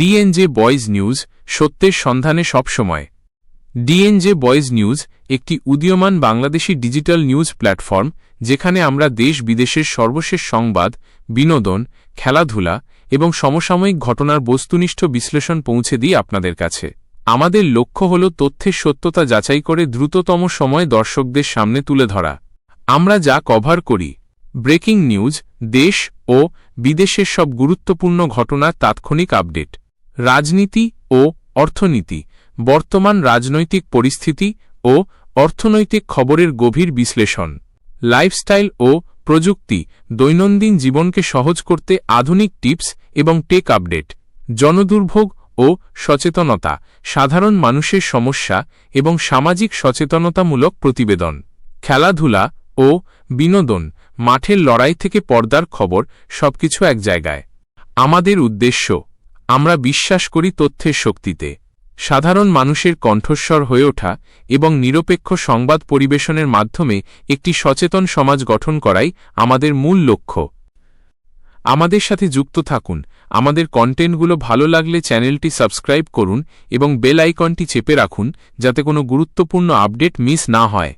ডিএনজে boys news সত্যের সন্ধানে সবসময় ডিএনজে বয়েজ নিউজ একটি উদীয়মান বাংলাদেশি ডিজিটাল নিউজ প্ল্যাটফর্ম, যেখানে আমরা দেশ বিদেশের সর্বশেষ সংবাদ, বিনোদন, খেলাধুলা এবং সমসাময়িক ঘটনার বস্তুনিষ্ঠ বিশ্লেষণ পৌঁছে দিই আপনাদের কাছে। আমাদের লক্ষ্য হল তথ্যের সত্যতা যাচাই করে দ্রুততম সময়ে দর্শকদের সামনে তুলে ধরা। আমরা যা কভার করি, ব্রেকিং নিউজ, দেশ ও বিদেশের সব গুরুত্বপূর্ণ ঘটনার তাৎক্ষণিক আপডেট। রাজনীতি ও অর্থনীতি, বর্তমান রাজনৈতিক পরিস্থিতি ও অর্থনৈতিক খবরের গভীর বিশ্লেষণ, লাইফস্টাইল ও প্রযুক্তি, দৈনন্দিন জীবনকে সহজ করতে আধুনিক টিপস এবং টেক আপডেট, জনদুর্ভোগ ও সচেতনতা, সাধারণ মানুষের সমস্যা এবং সামাজিক সচেতনতামূলক প্রতিবেদন, খেলাধুলা ও বিনোদন, মাঠের লড়াই থেকে পর্দার খবর, সবকিছু এক জায়গায়। আমাদের উদ্দেশ্য আমরা বিশ্বাস করি তথ্যের শক্তিতে। সাধারণ মানুষের কণ্ঠস্বর হয়ে ওঠা এবং নিরপেক্ষ সংবাদ পরিবেশনের মাধ্যমে একটি সচেতন সমাজ গঠন করাই আমাদের মূল লক্ষ্য। আমাদের সাথে যুক্ত থাকুন, আমাদের কন্টেন্টগুলো ভালো লাগলে চ্যানেলটি সাবস্ক্রাইব করুন এবং বেল আইকনটি চেপে রাখুন, যাতে কোনো গুরুত্বপূর্ণ আপডেট মিস না হয়।